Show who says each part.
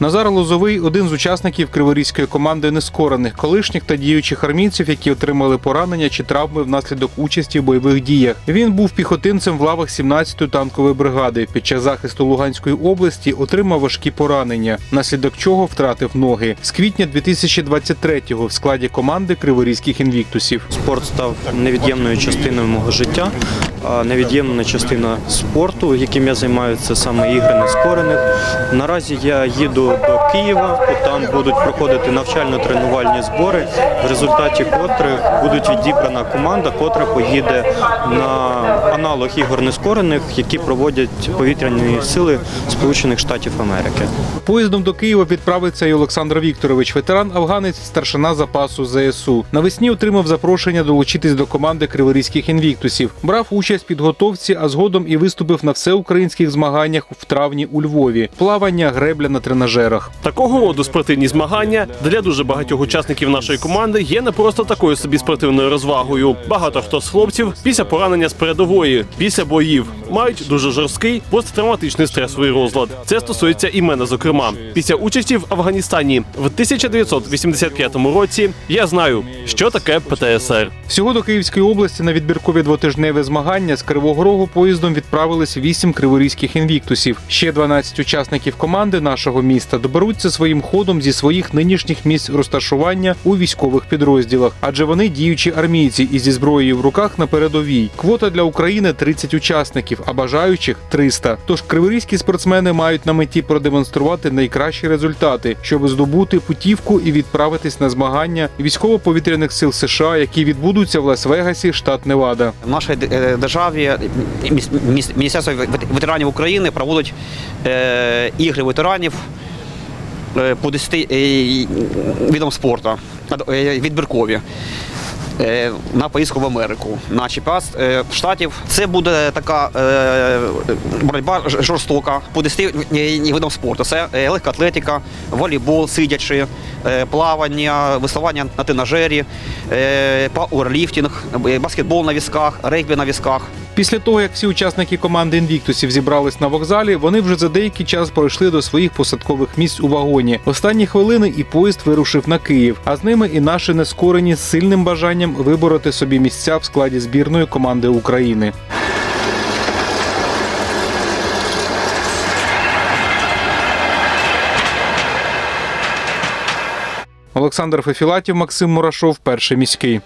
Speaker 1: Назар Лозовий один з учасників криворізької команди нескорених колишніх та діючих армійців, які отримали поранення чи травми внаслідок участі в бойових діях. Він був піхотинцем в лавах 17-ї танкової бригади. Під час захисту Луганської області отримав важкі поранення, внаслідок чого втратив ноги. З квітня 2023-го в складі команди криворізьких інвіктусів.
Speaker 2: Спорт став невід'ємною частиною мого життя, невід'ємна частина спорту, яким я займаюся, саме ігри нескорених. Наразі я їду до Києва, там будуть проходити навчально-тренувальні збори, в результаті котрих будуть відібрана команда, котра поїде на аналог ігор нескорених, які проводять повітряні сили Сполучених Штатів Америки.
Speaker 1: Поїздом до Києва відправиться і Олександр Вікторович, ветеран афганець, старшина запасу ЗСУ. Навесні отримав запрошення долучитись до команди криворізьких інвіктусів. Брав участь в підготовці, а згодом і виступив на всеукраїнських змаганнях в травні у Львові. Плавання, гребля на тренажерах.
Speaker 3: Такого роду спортивні змагання для дуже багатьох учасників нашої команди є не просто такою собі спортивною розвагою. Багато хто з хлопців після поранення з передової, після боїв мають дуже жорсткий посттравматичний стресовий розлад. Це стосується і мене, зокрема. Після участі в Афганістані в 1985 році я знаю, що таке ПТСР.
Speaker 1: Всього до Київської області на відбіркові двотижневі змагання з Кривого Рогу поїздом відправились вісім криворізьких інвіктусів. Ще 12 учасників команди нашого міста доберуться своїм ходом зі своїх нинішніх місць розташування у військових підрозділах, адже вони діючі армійці і зі зброєю в руках на передовій. Квота для України 30 учасників, а бажаючих 300. Тож криворізькі спортсмени мають на меті продемонструвати найкращі результати, щоб здобути путівку і відправитись на змагання військово-повітряних сил США, які відбудуться в Лас-Вегасі, штат Невада.
Speaker 4: В нашій е, державі Міністерство ветеранів України проводить е, ігри ветеранів е, по 10 відом спорту е, відбіркові. Е, На поїздку в Америку на чемпіонат штатів. Це буде така е, боротьба жорстока по 10 видам спорту. Це е, легка атлетика, волейбол, сидячи, плавання, висування на тренажері, пауерліфтинг, баскетбол на візках, регбі на візках.
Speaker 1: Після того, як всі учасники команди інвіктусів зібрались на вокзалі, вони вже за деякий час пройшли до своїх посадкових місць у вагоні. Останні хвилини і поїзд вирушив на Київ, а з ними і наші нескорені з сильним бажанням вибороти собі місця в складі збірної команди України. Олександр Фефілатів, Максим Мурашов, перший міський.